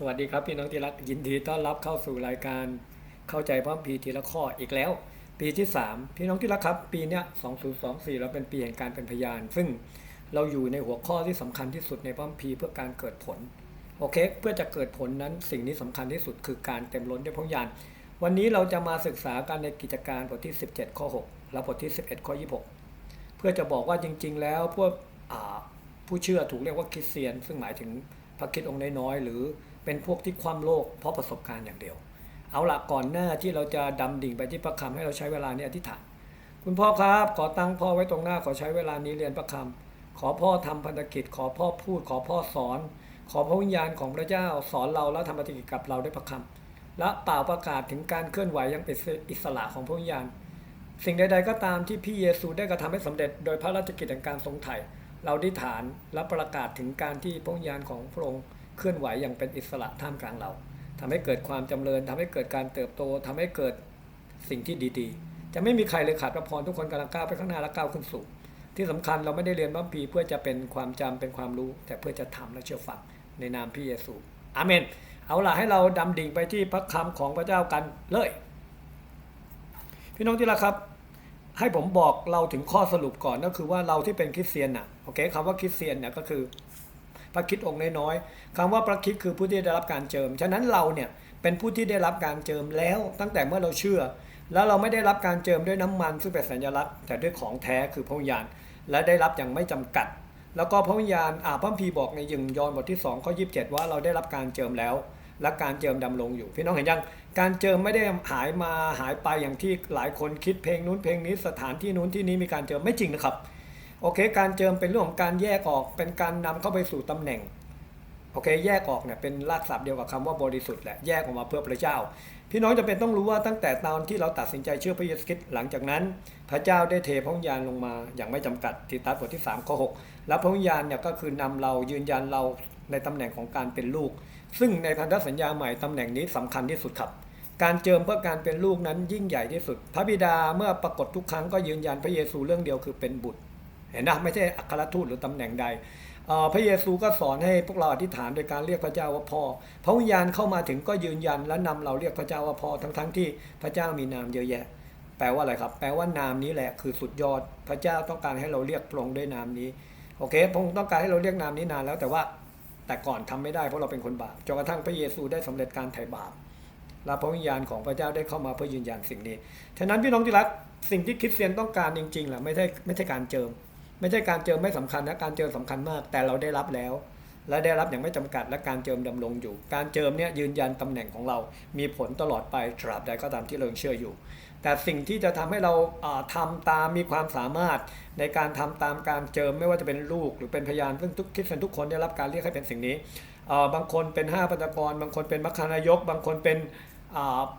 สวัสดีครับพี่น้องที่รักยินดีต้อนรับเข้าสู่รายการเข้าใจพร้อมพีทีละข้ออีกแล้ว ปีที่ 3 พี่น้องที่รักครับ ปีเนี้ย2024 เราเป็นปีแห่งการเป็นพยาน ซึ่งเราอยู่ในหัวข้อที่สำคัญที่สุดในพร้อมพีเพื่อการเกิดผลโอเค เพื่อจะเกิดผลนั้นสิ่งนี้สำคัญที่สุดคือการเต็มล้นด้วยพยาน วันนี้เราจะมาศึกษากันในกิจการบทที่ 17 ข้อ 6 และบทที่ 11 ข้อ 26 เพื่อจะบอกว่าจริง ๆ แล้วพวกผู้เชื่อถูกเรียกว่าคริสเตียน ซึ่งหมายถึงพระคริดองค์น้อยๆหรือ เป็นพวกที่คว่ำโลกเพราะประสบการณ์อย่างเดียว เอาละก่อนหน้าที่เราจะดำดิ่งไปที่พระคำให้เราใช้เวลานี้อธิษฐาน คุณพ่อครับ ขอตั้งพ่อไว้ตรงหน้าขอใช้เวลานี้เรียนพระคำขอพ่อทำพันธกิจ ขอพ่อพูด ขอพ่อสอน ขอพระวิญญาณของพระเจ้าสอนเราแล้วทำพันธกิจกับเราด้วยพระคำและเป่าประกาศถึงการเคลื่อนไหวยังเป็นอิสระของพระวิญญาณ สิ่งใด ๆ ก็ตามที่พี่เยซูได้กระทำให้สำเร็จ โดยพระราชกิจแห่งการทรงไถ่เราได้ฐานและประกาศถึงการที่พระวิญญาณของพระองค์ เคลื่อนไหวอย่างเป็นอิสระท่ามกลางเราทำให้เกิดความจำเริญทำให้เกิดการเติบโตทำให้เกิดสิ่งที่ดีๆ จะไม่มีใครเลยขาดพระพรทุกคนกำลังก้าวไปข้างหน้าและก้าวขึ้นสู่ที่สำคัญเราไม่ได้เรียนบัมพีเพื่อจะเป็นความจำเป็นความรู้ แต่เพื่อจะทำและเชื่อฟังในนามพระเยซูอาเมน เอาล่ะให้เราดำดิ่งไปที่พระคำของพระเจ้ากันเลย พี่น้องที่รักครับ ให้ผมบอกเราถึงข้อสรุปก่อนก็คือว่าเราที่เป็นคริสเตียนน่ะโอเคคำว่าคริสเตียนเนี่ยก็คือ พระคิดองค์น้อยๆคำว่าพระคิดคือผู้ที่ได้รับการเจิม ฉะนั้นเราเนี่ยเป็นผู้ที่ได้รับการเจิมแล้วตั้งแต่เมื่อเราเชื่อ แล้วเราไม่ได้รับการเจิมด้วยน้ำมันซึ่งเป็นสัญลักษณ์ แต่ด้วยของแท้คือพระวิญญาณ และได้รับอย่างไม่จำกัด แล้วก็พระวิญญาณอาพระคัมภีบอกในยิงยอนบทที่2ข้อ27 ว่าเราได้รับการเจิมแล้ว และการเจิมดำรงอยู่ พี่น้องเห็นยังการเจิมไม่ได้หายมาหายไปอย่างที่หลายคนคิดเพลงนู้นเพลงนี้สถานที่นู้นที่นี้มีการเจิมไม่จริงนะครับ โอเค การเจิมเป็นเรื่องของการแยกออกเป็นการนำเข้าไปสู่ตำแหน่งโอเคแยกออกเนี่ยเป็นรากศัพท์เดียวกับคำว่าบริสุทธิ์แหละแยกออกมาเพื่อพระเจ้า พี่น้องจะเป็นต้องรู้ว่าตั้งแต่ตอนที่เราตัดสินใจเชื่อพระเยซูคริสต์หลังจากนั้น พระเจ้าได้เทพระวิญญาณลงมาอย่างไม่จำกัดทิตัสบทที่3ข้อ6แล้วพระวิญญาณเนี่ยก็คือนำเรายืนยันเราในตำแหน่งของการเป็นลูก ซึ่งในพันธสัญญาใหม่ตำแหน่งนี้สำคัญที่สุดครับ การเจิมเพื่อการเป็นลูกนั้นยิ่งใหญ่ที่สุด พระบิดาเมื่อปรากฏทุกครั้งก็ยืนยันพระเยซูเรื่องเดียวคือเป็นบุตร เห็นนะไม่ใช่อัครทูตหรือตำแหน่งใดพระเยซูก็สอนให้พวกเราอธิษฐานโดยการเรียกพระเจ้าว่าพ่อ พระวิญญาณเข้ามาถึงก็ยืนยันและนำเราเรียกพระเจ้าว่าพ่อทั้งๆทที่พระเจ้ามีนามเยอะแยะ แปลว่าอะไรครับ แปลว่านามนี้แหละคือสุดยอด พระเจ้าต้องการให้เราเรียกพระองค์ด้วยนามนี้ โอเค พระองค์ต้องการให้เราเรียกนามนี้นานแล้วแต่ว่าแต่ก่อนทำไม่ได้เพราะเราเป็นคนบาป จนกระทั่งพระเยซูได้สำเร็จการไถ่บาป และพระวิญญาณของพระเจ้าได้เข้ามาเพื่อยืนยันสิ่งนี้ ฉะนั้นพี่น้องที่รัก สิ่งที่คริสเตียนต้องการจริงๆแหละไม่ใช่ไม่ใช่การเจิม ไม่ใช่การเจิมไม่สำคัญนะการเจิมสำคัญมาก แต่เราได้รับแล้ว และได้รับอย่างไม่จำกัดและการเจิมดำรงอยู่ การเจิมเนี่ยยืนยันตำแหน่งของเรา มีผลตลอดไปตราบใดก็ตามที่เรายังเชื่ออยู่ แต่สิ่งที่จะทำให้เราอ่าทำตามมีความสามารถ ในการทำตามการเจิมไม่ว่าจะเป็นลูกหรือเป็นพยานซึ่งทุกคริสเตียนทุกคนได้รับการเรียกให้เป็นสิ่งนี้บางคนเป็นห้าปัญจกร บางคนเป็นมัคคานายก บางคนเป็น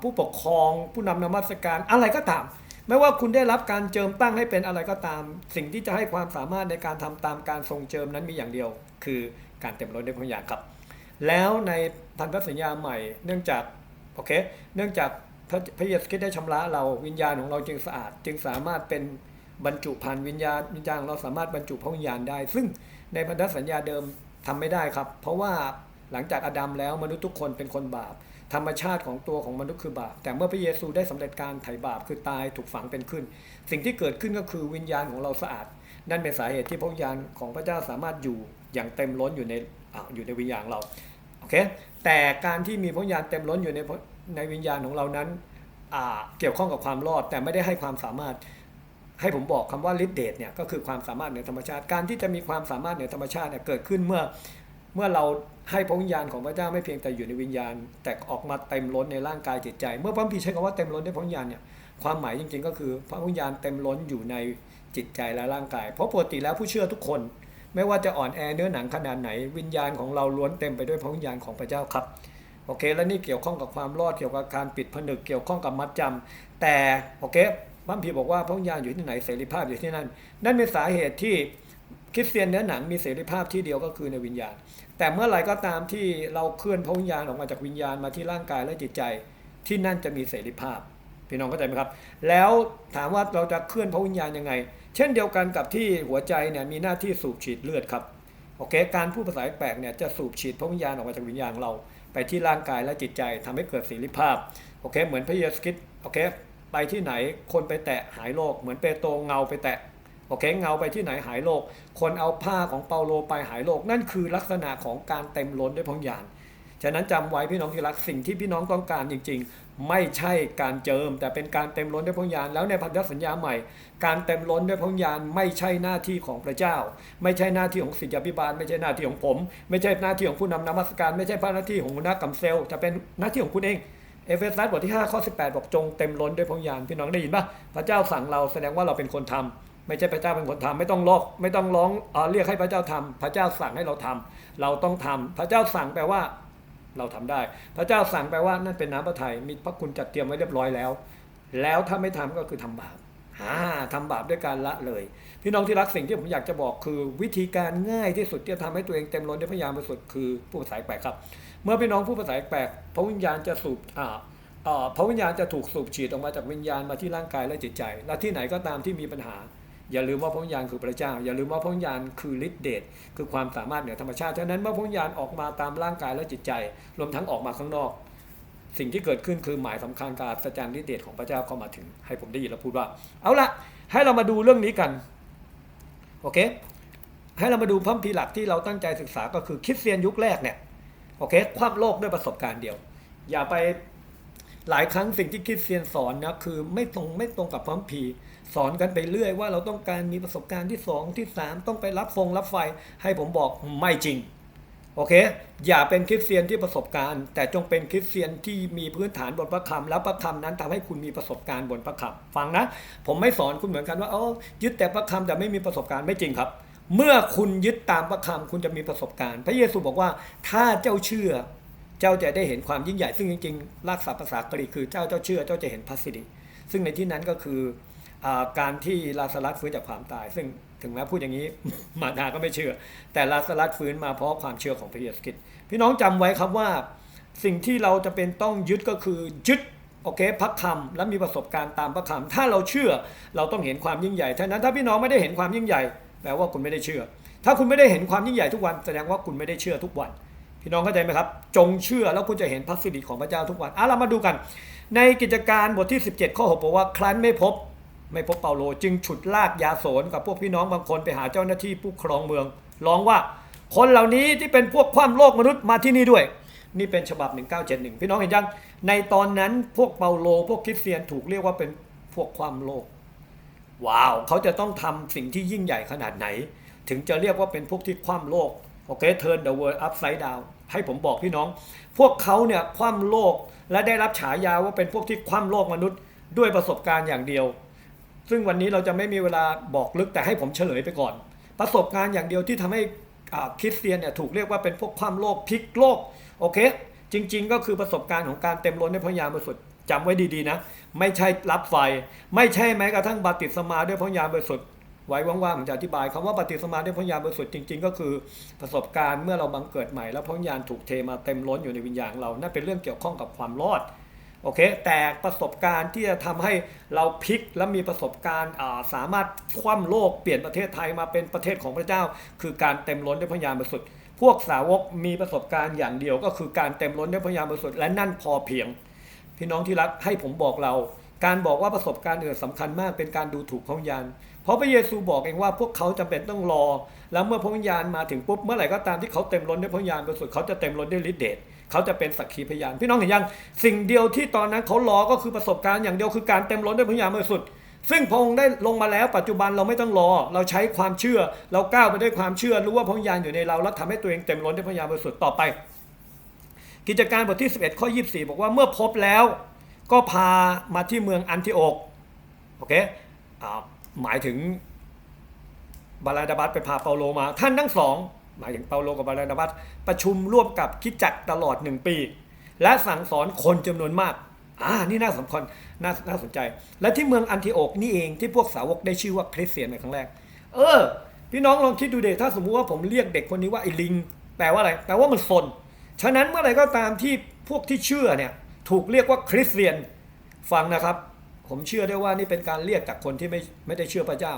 ผู้ปกครอง ผู้นำนมัสการอะไรก็ตาม ไม่ว่าคุณได้รับการเจิมตั้งให้เป็นอะไรก็ตาม สิ่งที่จะให้ความสามารถในการทำตามการทรงเจิมนั้นมีอย่างเดียว คือการเต็มล้นด้วยพระวิญญาณครับ แล้วในพันธสัญญาใหม่ เนื่องจากโอเค เนื่องจากพระพระเยซูคริสต์ได้ชำระเราวิญญาณของเราจึงสะอาด จึงสามารถเป็นบรรจุพันธ์วิญญาณวิญญาณของเราสามารถบรรจุพระวิญญาณได้ ซึ่งในพันธสัญญาเดิมทำไม่ได้ครับ เพราะว่าหลังจากอาดัมแล้วมนุษย์ทุกคนเป็นคนบาป ธรรมชาติของตัวของมนุษย์คือบาป แต่เมื่อพระเยซูได้สำเร็จการไถ่บาปคือตายถูกฝังเป็นขึ้น สิ่งที่เกิดขึ้นก็คือวิญญาณของเราสะอาด นั่นเป็นสาเหตุที่พระวิญญาณของพระเจ้าสามารถอยู่อย่างเต็มล้นอยู่ในอ่าอยู่ในวิญญาณเราโอเคแต่การที่มีพระวิญญาณเต็มล้นอยู่ในในวิญญาณของเรานั้นอ่าเกี่ยวข้องกับความรอดแต่ไม่ได้ให้ความสามารถให้ผมบอกคำว่าฤทธิเดชเนี่ยก็คือความสามารถเหนือธรรมชาติ การที่จะมีความสามารถเหนือธรรมชาติเนี่ยเกิดขึ้นเมื่อ เมื่อเราให้พระวิญญาณของพระเจ้าไม่เพียงแต่อยู่ในวิญญาณ แต่ออกมาเต็มล้นในร่างกายจิตใจ เมื่อพระคัมภีร์ใช้คำว่าเต็มล้นในพระวิญญาณเนี่ยความหมายจริงๆ ก็คือพระวิญญาณเต็มล้นอยู่ในจิตใจและร่างกาย เพราะปกติแล้วผู้เชื่อทุกคน ไม่ว่าจะอ่อนแอเนื้อหนังขนาดไหน วิญญาณของเราล้วนเต็มไปด้วยพระวิญญาณของพระเจ้าครับโอเค แล้วนี่เกี่ยวข้องกับความรอดเกี่ยวกับการปิดผนึกเกี่ยวข้องกับมัดจำแต่โอเคพระคัมภีร์บอกว่าพระวิญญาณอยู่ที่ไหนเสรีภาพอยู่ที่นั่น นั่นเป็นสาเหตุที่ คริสเตียนเนื้อหนังมีเสรีภาพที่เดียวก็คือในวิญญาณ แต่เมื่อไหร่ก็ตามที่เราเคลื่อนพระวิญญาณออกมาจากวิญญาณมาที่ร่างกายและจิตใจที่นั่นจะมีเสรีภาพพี่น้องเข้าใจไหมครับ แล้วถามว่าเราจะเคลื่อนพระวิญญาณยังไง เช่นเดียวกันกับที่หัวใจเนี่ยมีหน้าที่สูบฉีดเลือดครับโอเคการพูดภาษาแปลกเนี่ยจะสูบฉีดพระวิญญาณออกมาจากวิญญาณเรา ไปที่ร่างกายและจิตใจทำให้เกิดเสรีภาพโอเคเหมือนพระเยซูคริสต์โอเคไปที่ไหนคนไปแตะหายโรคเหมือนเปโตรเงาไปแตะ โอเคเงาไปที่ไหนหายโรคคนเอาผ้าของเปาโลไปหายโรคนั่นคือลักษณะของการเต็มล้นด้วยพระวิญาณฉะนั้นจำไว้พี่น้องที่รักสิ่งที่พี่น้องต้องการจริง ๆ ไม่ใช่การเจิม แต่เป็นการเต็มล้นด้วยพระวิญาณแล้วในพันธสัญญาใหม่ การเต็มล้นด้วยพระวิญาณไม่ใช่หน้าที่ของพระเจ้า ไม่ใช่หน้าที่ของศิษยาภิบาล ไม่ใช่หน้าที่ของผม ไม่ใช่หน้าที่ของผู้นำนมัสการ ไม่ใช่หน้าที่ของหัวหน้ากำเซลจะเป็นหน้าที่ของคุณเองเอเฟซัสบทที่5ข้อ18บอกจงเต็มล้นด้วยพระวิญาณพี่น้องได้ยินปะพระเจ้าสั่งเราแสดงว่าเราเป็นคนทำ ไม่ใช่พระเจ้าเป็นคนทำไม่ต้องลอกไม่ต้องร้องเอเรียกให้พระเจ้าทำพระเจ้าสั่งให้เราทำเราต้องทำพระเจ้าสั่งแปลว่า เราทำได้ พระเจ้าสั่งแปลว่านั่นเป็นน้ำพระทัยมีพระคุณจัดเตรียมไว้เรียบร้อยแล้ว แล้วถ้าไม่ทำก็คือทำบาปอ่าทำบาปด้วยการละเลย พี่น้องที่รักสิ่งที่ผมอยากจะบอกคือวิธีการง่ายที่สุดที่จะทำให้ตัวเองเต็มล้นด้วยพยามบริสุทธิ์คือผู้ภาษาแปลกครับ เมื่อพี่น้องผู้ภาษาแปลกพระวิญญาณจะสูบอ่าพระวิญญาณจะถูกสูบฉีดออกมาจากวิญญาณมาที่ร่างกายและจิตใจ และที่ไหนก็ตามที่มีปัญหา อย่าลืมว่าพระวิญญาณคือพระเจ้า อย่าลืมว่าพระวิญญาณคือฤทธิเดชคือความสามารถเหนือธรรมชาติฉะนั้นเมื่อพระวิญญาณออกมาตามร่างกายและจิตใจ รวมทั้งออกมาข้างนอก สิ่งที่เกิดขึ้นคือหมายสำคัญการสัจจารฤทธิเดชของพระเจ้าเข้ามาถึง ให้ผมได้ยินแล้วพูดว่า เอาละให้เรามาดูเรื่องนี้กันโอเคให้เรามาดูพัมภีหลักที่เราตั้งใจศึกษาก็คือคริสเตียนยุคแรกเนี่ยโอเคความโลกด้วยประสบการณ์เดียว อย่าไปหลายครั้งสิ่งที่คริสเตียนสอนนะคือไม่ตรงไม่ตรงกับพัมภี สอนกันไปเรื่อยว่าเราต้องการมีประสบการณ์ที่สองที่สามต้องไปรับฟงรับไฟ ให้ผมบอกไม่จริง โอเค อย่าเป็นคริสเตียนที่ประสบการณ์ แต่จงเป็นคริสเตียนที่มีพื้นฐานบนพระคำแล้วพระคำนั้นทำให้คุณมีประสบการณ์บนพระคำฟังนะ ผมไม่สอนคุณเหมือนกันว่าเออยึดแต่พระคำแต่ไม่มีประสบการณ์ไม่จริงครับ เมื่อคุณยึดตามพระคำคุณจะมีประสบการณ์ พระเยซูบอกว่าถ้าเจ้าเชื่อเจ้าจะได้เห็นความยิ่งใหญ่ซึ่งจริงๆ รากศัพท์ภาษากรีกคือเจ้าเจ้าเชื่อเจ้าจะเห็นพัสดิซึ่งในที่นั้นก็คือ การที่ลาสลัสฟื้นจากความตาย ซึ่งถึงแม้พูดอย่างนี้มาดาก็ไม่เชื่อ แต่ลาสลัสฟื้นมาเพราะความเชื่อของพระเยซูคริสต์พี่น้องจำไว้ครับว่าสิ่งที่เราจะเป็นต้องยึดก็คือยึดโอเคพระคำและมีประสบการณ์ตามพระคำถ้าเราเชื่อเราต้องเห็นความยิ่งใหญ่ท่านั้นถ้าพี่น้องไม่ได้เห็นความยิ่งใหญ่แปลว่าคุณไม่ได้เชื่อ ถ้าคุณไม่ได้เห็นความยิ่งใหญ่ทุกวันแสดงว่าคุณไม่ได้เชื่อทุกวัน พี่น้องเข้าใจไหมครับ จงเชื่อแล้วคุณจะเห็นพระสิริของพระเจ้าทุกวันอะเรามาดูกัน ในกิจการบทที่ 17 ข้อ6บอกว่าครั้นไม่พบ ไม่พบเปาโลจึงฉุดลากยาโสนกับพวกพี่น้องบางคนไปหาเจ้าหน้าที่ผู้ครองเมือง ร้องว่าคนเหล่านี้ที่เป็นพวกคว่ำโลกมนุษย์มาที่นี่ด้วย นี่เป็นฉบับ 1971 พี่น้องเห็นยัง ในตอนนั้นพวกเปาโลพวกคริสเตียนถูกเรียกว่าเป็นพวกความโลก ว้าว เขาจะต้องทำสิ่งที่ยิ่งใหญ่ขนาดไหน ถึงจะเรียกว่าเป็นพวกที่คว่ำโลกโอเค turn the world upside down ให้ผมบอกพี่น้อง พวกเขาเนี่ยคว่ำโลกและได้รับฉายาว่าเป็นพวกที่คว่ำโลกมนุษย์ ด้วยประสบการณ์อย่างเดียว ซึ่งวันนี้เราจะไม่มีเวลาบอกลึกแต่ให้ผมเฉลยไปก่อน ประสบการณ์อย่างเดียวที่ทำให้คริสเตียนเนี่ยถูกเรียกว่าเป็นพวกความโลกพลิกโลกโอเค จริง ๆ ก็คือประสบการณ์ของการเต็มล้นด้วยพระยาบริสุทธิ์จำไว้ดีๆนะ ไม่ใช่รับไฟ ไม่ใช่แม้กระทั่งบัติศมาด้วยพระยาบริสุทธิ์ไว้ว่างๆผมจะอธิบายคำว่าบัติศมาด้วยพระยามบริสุทธิ์จริงๆ ก็คือประสบการณ์เมื่อเราบังเกิดใหม่แล้วพระวิญญาณถูกเทมาเต็มล้นอยู่ในวิญญาณเรานั่นเป็นเรื่องเกี่ยวข้องกับความรอด โอเคแต่ประสบการณ์ที่จะทำให้เราพลิกและมีประสบการณ์สามารถคว่ำโลกเปลี่ยนประเทศไทยมาเป็นประเทศของพระเจ้า คือการเต็มล้นด้วยพระญาณบริสุทธิ์พวกสาวกมีประสบการณ์อย่างเดียวก็คือการเต็มล้นด้วยพระญาณบริสุทธิ์และนั่นพอเพียง พี่น้องที่รักให้ผมบอกเรา การบอกว่าประสบการณ์อื่นสำคัญมากเป็นการดูถูกพระวิญญาณเพราะพระเยซูบอกเองว่าพวกเขาจำเป็นต้องรอ แล้วเมื่อพระวิญญาณมาถึงปุ๊บเมื่อไหร่ก็ตามที่เขาเต็มล้นด้วยพระวิญญาณบริสุทธิ์เขาจะเต็มล้นด้วยฤทธิ์เดช เขาจะเป็นสักขีพยาน พี่น้องเห็นยังสิ่งเดียวที่ตอนนั้นเขารอก็คือประสบการณ์อย่างเดียวคือการเต็มล้นด้วยพระวิญญาณบริสุทธิ์ซึ่งพระองค์ได้ลงมาแล้ว ปัจจุบันเราไม่ต้องรอ เราใช้ความเชื่อ เราก้าวไปด้วยความเชื่อรู้ว่าพระวิญญาณอยู่ในเราแล้วทำให้ตัวเองเต็มล้นด้วยพระวิญญาณบริสุทธิ์ต่อไป กิจการบทที่ 11 ข้อ 24 บอกว่าเมื่อพบแล้ว ก็พามาที่เมืองอันทิโอกโอเคหมายถึงบาลาดาบัสไปพาเปาโลมา ท่านทั้งสอง มายถึงเปาโลกับบาลาดาบัสประชุมร่วมกับคิดจักตลอดหนึ่งปี และสั่งสอนคนจำนวนมากอ่านี่น่าสำคัญน่าน่าสนใจ และที่เมืองอันทิโอกนี่เองที่พวกสาวกได้ชื่อว่าคริสเตียนในครั้งแรก เออ พี่น้องลองคิดดูเด็ถ้าสมมุติว่าผมเรียกเด็กคนนี้ว่าไอ้ลิงแปลว่าอะไรแปลว่ามันซนฉะนั้นเมื่อไหร่ก็ตามที่พวกที่เชื่อเนี่ยถูกเรียกว่าคริสเตียนฟังนะครับ ผมเชื่อได้ว่านี่เป็นการเรียกจากคนที่ไม่ไม่ได้เชื่อพระเจ้า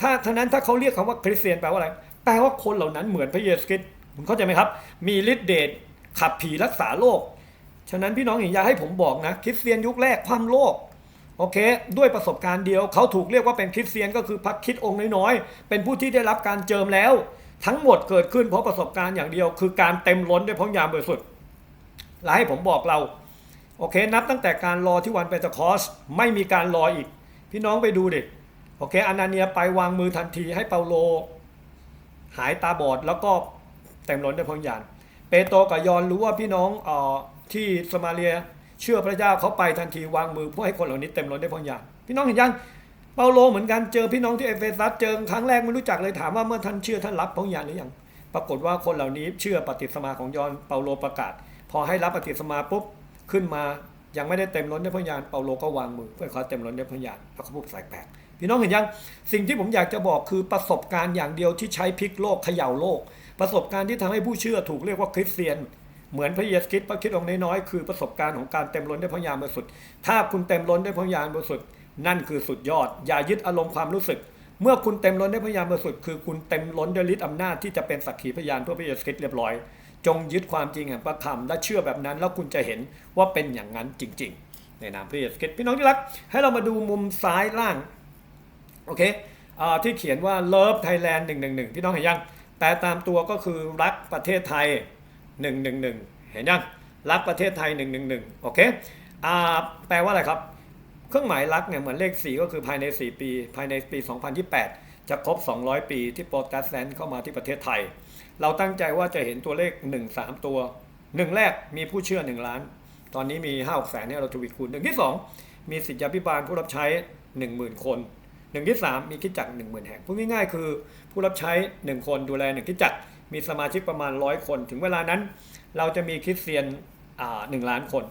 ถ้าท่านั้นถ้าเขาเรียกคำว่าคริสเตียนแปลว่าอะไร แปลว่าคนเหล่านั้นเหมือนพระเยซูคริสต์คุณเข้าใจไหมครับ มีฤทธิ์เดชขับผีรักษาโรคฉะนั้นพี่น้องอย่าให้ผมบอกนะคริสเตียนยุคแรกความโลกโอเค ด้วยประสบการณ์เดียวเขาถูกเรียกว่าเป็นคริสเตียนก็คือพักคิดองค์น้อยๆ เป็นผู้ที่ได้รับการเจิมแล้ว ทั้งหมดเกิดขึ้นเพราะประสบการณ์อย่างเดียว คือการเต็มล้นด้วยพระวิญญาณบริสุทธิ์และให้ผมบอกเรา โอเค นับตั้งแต่การรอที่วันเปนเทคอสไม่มีการรออีก พี่น้องไปดูดิโอเคอานาเนียไปวางมือทันทีให้เปาโล หายตาบอดแล้วก็เต็มล้นด้วยพระวิญญาณเปโตรกับยอนรู้ว่าพี่น้องออที่สมาเรียเชื่อพระเจ้าเขาไปทันทีวางมือเพื่อให้คนเหล่านี้เต็มล้นด้วยพระวิญญาณพี่น้องเห็นยังเปาโลเหมือนกันเจอพี่น้องที่เอเฟซัสเจอครั้งแรกไม่รู้จักเลยถามว่าเมื่อท่านเชื่อท่านรับพระวิญญาณหรือยังปรากฏว่าคนเหล่านี้เชื่อปฏิสมาของยอนเปาโลประกาศ พอให้รับปฏิสมาปุ๊บขึ้นมายังไม่ได้เต็มล้นด้วยพระวิญญาณเปาโลก็วางมือเพื่อเขาเต็มล้นด้วยพระวิญญาณแล้วเขาพูดสายแปลก พี่น้องเห็นยังสิ่งที่ผมอยากจะบอกคือประสบการณ์อย่างเดียวที่ใช้พลิกโลกเขย่าโลก ประสบการณ์ที่ทำให้ผู้เชื่อถูกเรียกว่าคริสเตียน เหมือนพระเยซูคริสต์พระคิดองค์น้อยๆคือประสบการณ์ของการเต็มล้นด้วยพระวิญาณบริสุทธิ์ถ้าคุณเต็มล้นด้วยพระวิญาณบริสุทธิ์นั่นคือสุดยอด อย่ายึดอารมณ์ความรู้สึก เมื่อคุณเต็มล้นด้วยพระวิญญาณบริสุทธิ์คือคุณเต็มล้นด้วยฤทธิ์อำนาจที่จะเป็นสักขีพยานเพื่อพระเยซูคริสต์เรียบร้อยจงยึดความจริงแห่งพระธรรมและเชื่อแบบนั้น แล้วคุณจะเห็นว่าเป็นอย่างนั้นจริง ๆ ในนามพระเยซูคริสต์พี่น้องที่รัก ให้เรามาดูมุมซ้ายล่าง โอเคอที่เขียนว่า Love Thailand 111พี่น้องเห็นยังแปลตามตัวก็คือรักประเทศไทย 111 เห็นยัง รักประเทศไทย 111 โอเคอแปลว่าอะไรครับ เครื่องหมายรักเนี่ยเหมือนเลข 4 ก็คือภายใน 4 ปี ภายในปี 2028 จะครบ 200 ปีที่โปรเตสแตนต์เข้ามาที่ประเทศไทย เราตั้งใจว่าจะเห็นตัวเลข 1 3 ตัว 1 แรกมีผู้เชื่อ 1 ล้าน ตอนนี้มี5 6แสนเนี่ยเราทวีคูณหนึ่งที่ 2 มีสิทธิพิบาลผู้รับใช้ 10,000 คน หนึ่งที่3มีคิดจักร10,000แห่งพูดง่ายๆ คือ ผู้รับใช้1คนดูแล1คิดจักรมีสมาชิกประมาณ100คน ถึงเวลานั้น เราจะมีคริสเตียนอ่า1ล้านคน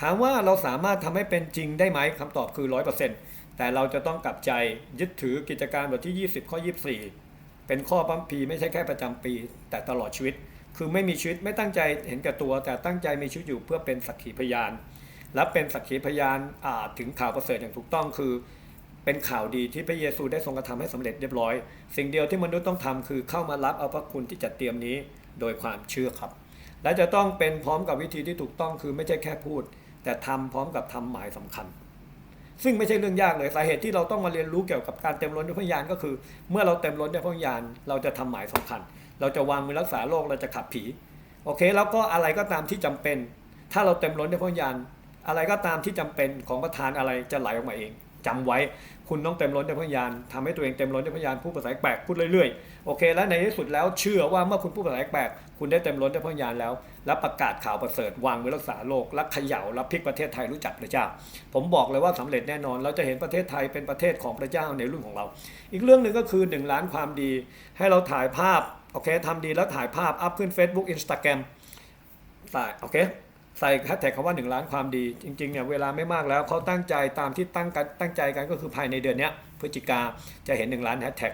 ถามว่าเราสามารถทำให้เป็นจริงได้ไหมคำตอบคือ100%แต่เราจะต้องกลับใจยึดถือกิจการบทที่ 20 ข้อ 24 เป็นข้อปั๊มพีไม่ใช่แค่ประจำปี แต่ตลอดชีวิต คือไม่มีชีวิตไม่ตั้งใจเห็นแก่ตัว แต่ตั้งใจมีชีวิตอยู่เพื่อเป็นสักขีพยาน และเป็นสักขีพยานถึงข่าวประเสริฐอย่างถูกต้องคือ เป็นข่าวดีที่พระเยซูได้ทรงกระทำให้สำเร็จเรียบร้อย สิ่งเดียวที่มนุษย์ต้องทำคือเข้ามารับเอาพระคุณที่จัดเตรียมนี้โดยความเชื่อครับ และจะต้องเป็นพร้อมกับวิธีที่ถูกต้องคือไม่ใช่แค่พูด แต่ทำพร้อมกับทำหมายสำคัญ ซึ่งไม่ใช่เรื่องยากเลยสาเหตุที่เราต้องมาเรียนรู้เกี่ยวกับการเต็มล้นด้วยพระวิญญาณก็คือ เมื่อเราเต็มล้นด้วยพระวิญญาณเราจะทำหมายสำคัญ เราจะวางมือรักษาโรคเราจะขับผีโอเคแล้วก็อะไรก็ตามที่จำเป็น ถ้าเราเต็มล้นด้วยพระวิญญาณอะไรก็ตามที่จำเป็นของประธานอะไรจะไหลออกมาเอง จำไว้ คุณต้องเต็มล้นด้วยพระวิญญาณทำให้ตัวเองเต็มล้นด้วยพระวิญญาณพูดภาษาแปลกพูดเรื่อยๆ โอเค และในที่สุดแล้วเชื่อว่าเมื่อคุณพูดภาษาแปลกคุณได้เต็มล้นด้วยพระวิญญาณแล้ว และประกาศข่าวประเสริฐวางมือรักษาโลกและเขย่าและพลิกประเทศไทยรู้จักพระเจ้า ผมบอกเลยว่าสำเร็จแน่นอน เราจะเห็นประเทศไทยเป็นประเทศของพระเจ้าในรุ่นของเรา อีกเรื่องหนึ่งก็คือ1ล้านความดี ให้เราถ่ายภาพโอเคทำดีแล้วถ่ายภาพอัพขึ้น Facebook Instagram ใส่โอเค ใส่แฮชแท็กคำว่า 1 ล้านความดี จริงๆเนี่ยเวลาไม่มากแล้วเขาตั้งใจตามที่ตั้งกันตั้งใจกันก็คือภายในเดือนนี้พฤศจิกาจะเห็น 1 ล้านแฮชแท็ก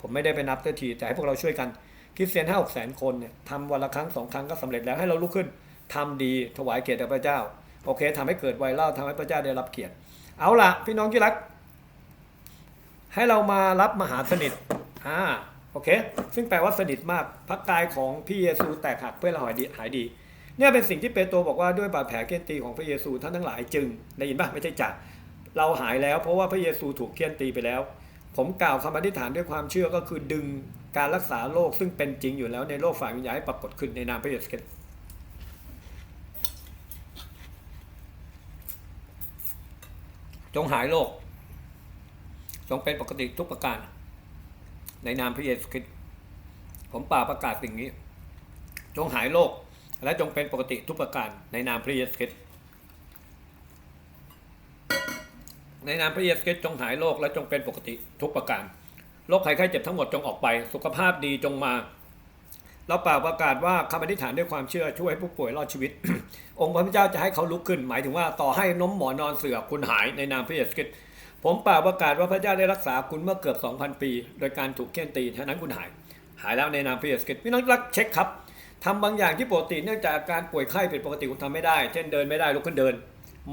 ผมไม่ได้ไปนับเท่าทีแต่ให้พวกเราช่วยกันคริสเตียนห้าหกแสนคนเนี่ยทำวันละครั้งสองครั้งก็สำเร็จแล้วให้เราลุกขึ้นทำดีถวายเกียรติแด่พระเจ้า โอเคทำให้เกิดไวรัลทำให้พระเจ้าได้รับเกียรติ เอาละพี่น้องที่รัก ให้เรามารับมหาสนิทอ่าโอเค ซึ่งแปลว่าสนิทมากพระกายของพี่เยซูแตกหักเพื่อเราหายดีหายดี เนี่ยเป็นสิ่งที่เปโตรบอกว่าด้วยบาดแผลเคียนตีของพระเยซูท่านทั้งหลายจึงได้ยินป่ะไม่ใช่จักเราหายแล้ว เพราะว่าพระเยซูถูกเคียนตีไปแล้ว ผมกล่าวคำอธิษฐานด้วยความเชื่อก็คือดึงการรักษาโรคซึ่งเป็นจริงอยู่แล้วในโลกฝ่ายวิญญาณให้ปรากฏขึ้นในนามพระเยซูคริสต์จงหายโรคจงเป็นปกติทุกประการ ในนามพระเยซูคริสต์ผมป่าประกาศสิ่งนี้ จงหายโรค และจงเป็นปกติทุกประการในนามพระเยซูคริสต์ในนามพระเยซูคริสต์จงหายโรคและจงเป็นปกติทุกประการโรคภัยไข้เจ็บทั้งหมดจงออกไป สุขภาพดีจงมาเราเปล่าประกาศว่าคำอธิษฐานด้วยความเชื่อช่วยให้ผู้ป่วยรอดชีวิต องค์พระพุทธเจ้าจะให้เขาลุกขึ้น หมายถึงว่าต่อให้น้มหมอนอนเสือคุณหายในนามพระเยซูคริสต์ผมเปล่าประกาศว่าพระเจ้าได้รักษาคุณเมื่อเกือบ 2,000 ปี โดยการถูกเคี่ยนตีฉะนั้นคุณหาย หายแล้วในนามพระเยซูคริสต์พี่น้องรักเช็คครับ ทำบางอย่างที่ปกติเนื่องจากอาการป่วยไข้ผิดปกติคุณทำไม่ได้ เช่นเดินไม่ได้ลุกขึ้นเดิน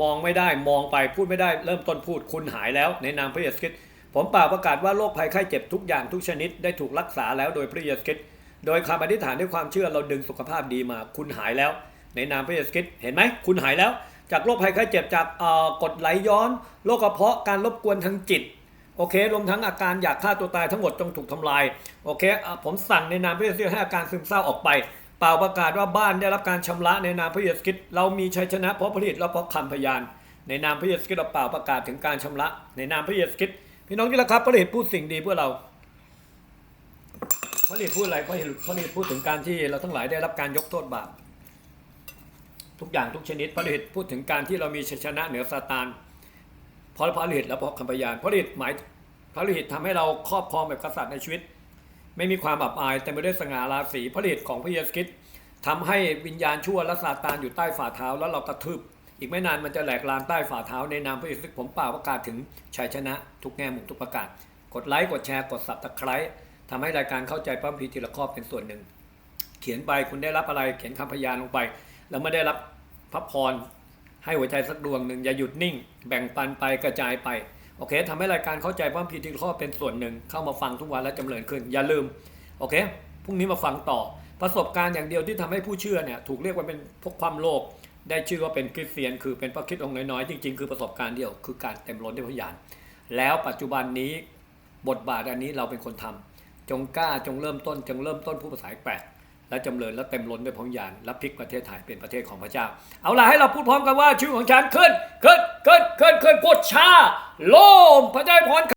มองไม่ได้มองไปพูดไม่ได้เริ่มต้นพูดคุณหายแล้ว ในนามพระเยซูคริสต์ผมเปล่าประกาศว่าโรคภัยไข้เจ็บทุกอย่างทุกชนิดได้ถูกรักษาแล้วโดยพระเยซูคริสต์โดยคำอธิษฐานด้วยความเชื่อเราดึงสุขภาพดีมาคุณหายแล้ว ในนามพระเยซูคริสต์เห็นไหมคุณหายแล้ว จากโรคภัยไข้เจ็บจากเอ่อกดไหลย้อนโรคกระเพาะการรบกวนทางจิตโอเครวมทั้งอาการอยากฆ่าตัวตายทั้งหมดจงถูกทำลายโอเคอะผมสั่งในนามพระเยซูคริสต์ให้อาการซึมเศร้าออกไป เปล่าประกาศว่าบ้านได้รับการชำระในนามพระเยซูคริสต์เรามีชัยชนะเพราะผลิตและเพราะคำพยาน ในนามพระเยซูคริสต์เราเปล่าประกาศถึงการชำระ ในนามพระเยซูคริสต์พี่น้องที่รักครับพระฤทธิ์พูดสิ่งดีเพื่อเราพระฤทธิ์พูดอะไรพระฤทธิ์พระฤทธิ์พูดถึงการที่เราทั้งหลายได้รับการยกโทษบาปทุกอย่างทุกชนิดพระฤทธิ์พูดถึงการที่เรามีชัยชนะเหนือซาตานเพราะพระฤทธิ์และเพราะคำพยานพระฤทธิ์หมายพระฤทธิ์ทำให้เราครอบครองแบบกษัตริย์ในชีวิต ไม่มีความอับอายแต่ไม่ได้สง่าราศีพระฤทธิ์ของพระเยซูคริสต์ทำให้วิญญาณชั่วและซาตานอยู่ใต้ฝ่าเท้าแล้วเรากระทืบอีกไม่นานมันจะแหลกลานใต้ฝ่าเท้าในนามพระเยซูคริสต์ผมเปล่าประกาศถึงชัยชนะ ทุกแง่มุมทุกประกาศ กดไลค์กดแชร์กดสับตะไคร้ทำให้รายการเข้าใจพระคัมภีร์ทีละข้อเป็นส่วนหนึ่ง เขียนไปคุณได้รับอะไรเขียนคำพยานลงไป แล้วไม่ได้รับพระพรให้หัวใจสักดวงหนึ่งอย่าหยุดนิ่ง แบ่งปันไปกระจายไป โอเคทำให้รายการเข้าใจพระคัมภีร์ทีข้อเป็นส่วนหนึ่งเข้ามาฟังทุกวันและจำเริญขึ้น อย่าลืมโอเคพรุ่งนี้มาฟังต่อ ประสบการณ์อย่างเดียวที่ทำให้ผู้เชื่อเนี่ยถูกเรียกว่าเป็นพวกความโลภได้ชื่อว่าเป็นคริสเตียน คือเป็นพระคิดองค์น้อยๆจริงๆ คือประสบการณ์เดียวคือการเต็มล้นด้วยพระญาณแล้วปัจจุบันนี้บทบาทอันนี้เราเป็นคนทำจงกล้าจงเริ่มต้นจงเริ่มต้นผู้ภาษาแปด และจำเริญและเต็มล้นด้วยพระวิญญาณและพลิกประเทศไทยเป็นประเทศของพระเจ้า เอาล่ะให้เราพูดพร้อมกันว่าชื่อของฉันขึ้นขึ้นขึ้นขึ้นขึ้นพูดชาโลมพระเจ้าพร